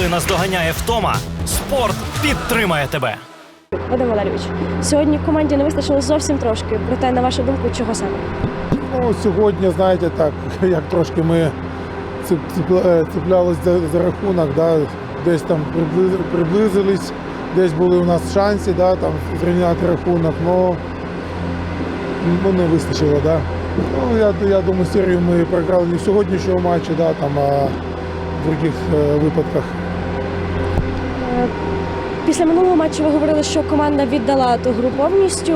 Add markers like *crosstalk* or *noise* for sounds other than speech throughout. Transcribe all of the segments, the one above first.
Коли наздоганяє втома, спорт підтримає тебе. Вадим Валерійович, сьогодні команді не вистачило зовсім трошки. Проте, на вашу думку, чого саме? Ну, сьогодні, знаєте, так, *laughs* як трошки ми цеп- цеплялись за, за рахунок, да, десь там приблиз- приблизились, десь були у нас шанси, да, там, зрівняти рахунок, але ну, не вистачило. Да. Ну, я, я думаю, серію ми програли не в сьогоднішньому матчі, да, там, а в других е, випадках. Після минулого матчу ви говорили, що команда віддала ту гру повністю.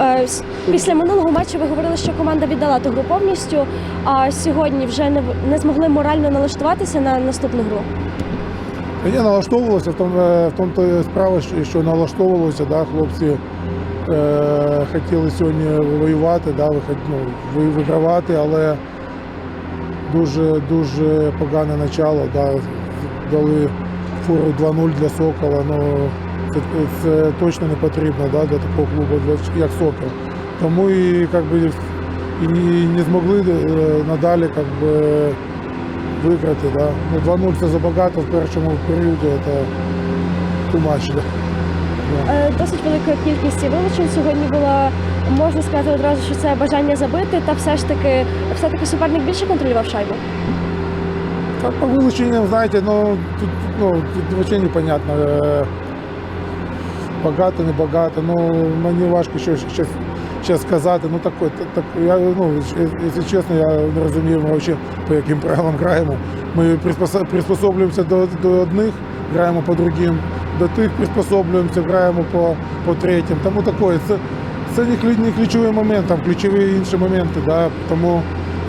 Е, Після минулого матчу ви говорили, що команда віддала ту гру повністю, а сьогодні вже не, не змогли морально налаштуватися на наступну гру. Я налаштовувався, в тому, е, в тому то справа, що налаштовувалося, да, хлопці е, хотіли сьогодні воювати, да, виход- ну, вигравати, але дуже дуже погане начало. Да, дали фуру 2-0 для Сокола. Ну, це, це точно не потрібно да, для такого клубу, як Сокол. Тому і, як би, і не, змогли е, надалі як би, виграти. Да? Ну, 2-0 це забагато в першому періоді, це. Да? Е, Досить велика кількість вилучень сьогодні була. Можна сказати одразу, що це бажання забити, та все ж таки, все таки суперник більше контролював шайбу. Так, по вилученням, знаєте, ну, тут, ну, тут взагалі непонятно. е, Багато, не багато. Ну, мені важко щось, щось, сказати. Ну, так, так, я, ну, якщо чесно, я не розумію, ми взагалі, по яким правилам граємо. Ми приспособлюємося до, до одних, граємо по другим, до тих приспособлюємося, граємо по, по третім. Тому таке. Це, це не ключовий момент, там ключові інші моменти. Да? Тому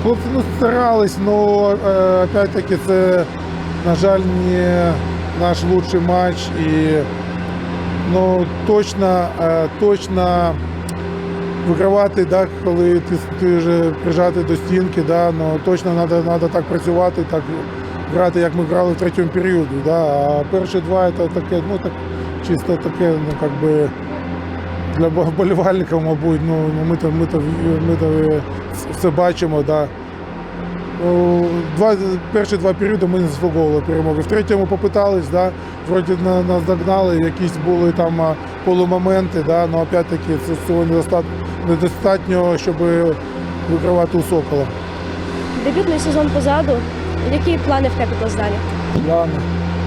хлопці ну, старались, але опять-таки це, на жаль, не наш лучший матч. І ну, точно, е, точно вигравати, да, коли ти, ти вже прижатий до стінки, да, ну, точно треба так працювати, так грати, як ми грали в третьому періоді. Да, а перші два це таке, ну так чисто таке, ну как би для вболівальників, мабуть, ну ну, ми то ми то ми то е, все бачимо. Да. Ну, Два, перші два періоди ми не заслуговували перемоги. В третьому попитались, да, вроді на- нас догнали, якісь були там полумоменти, да, але опять-таки це цього недостатньо, недостатньо, щоб вигравати у Сокола. Дебютний сезон позаду. Які плани в Capitals далі? Плани.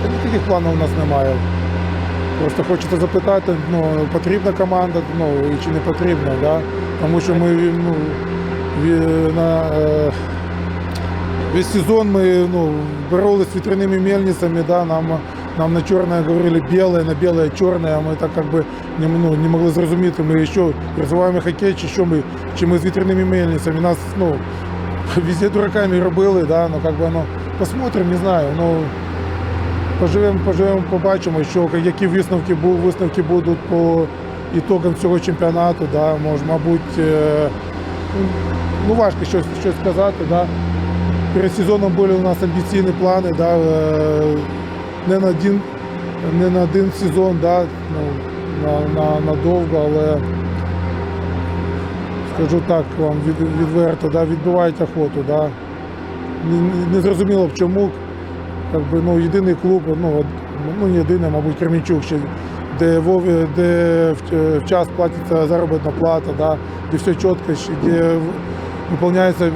Та ніяких планів у нас немає. Просто хочеться запитати, ну, потрібна команда, ну, чи не потрібна, да? тому що ми ну, на, е, весь сезон ми ну, боролись з вітряними мельницями, да? нам, нам на чорне говорили біле, на біле чорне, а ми так как би не, ну, не могли зрозуміти, ми що, розвиваємо хокей, чи що ми, чи ми з вітряними мельницями. Нас ну, *laughs* везде дураками робили, да? ну, как бы, ну, посмотрим, не знаю. Ну, Поживемо, поживемо, побачимо, що які висновки бу- висновки будуть по ітогам цього чемпіонату. Да, мож, мабуть, е, ну важко щось, щось сказати. Да. Перед сезоном були у нас амбіційні плани, да, е, не на один, не на один сезон, да, ну, на, на, надовго, але скажу так вам від, відверто, да, відбивають охоту. Да. Не- не зрозуміло б чому как би, ну, єдиний клуб, ну, ну не єдиний, мабуть, Кременчук, ще, де, де в, е, в час платиться заробітна плата, да, де все чітко, де виконуються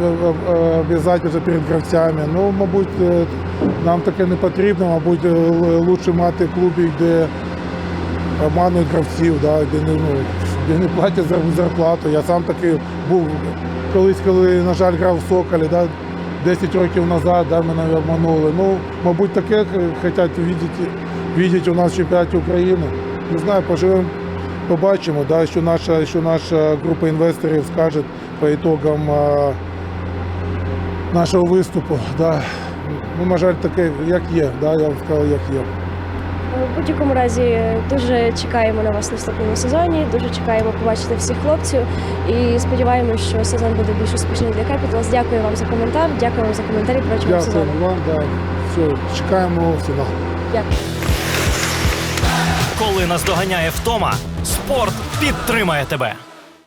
обов'язки перед гравцями. Ну, мабуть, нам таке не потрібно, мабуть, е, лучше мати клубів, де обманують гравців, да, де, не, ну, де не платять зар- зарплату. Я сам такий був колись, коли, на жаль, грав в Соколі. Да, 10 років назад да, мене обманули. Ну, мабуть, таке хочуть бачити, бачити у нас в чемпіонаті України. Не знаю, поживемо, побачимо, да, що, наша, що наша група інвесторів скаже по ітогам а, нашого виступу. Да. Ну, на жаль, таке, як є, да, я вам сказав, як є. У будь-якому разі дуже чекаємо на вас в наступному сезоні. Дуже чекаємо побачити всіх хлопців і сподіваємося, що сезон буде більш успішний для Capitals. Дякую вам за коментар. Дякую вам за коментарі протягом Дякую сезону. вам, да. Все, чекаємо фінал. Дякую. Коли наздоганяє втома, спорт підтримає тебе.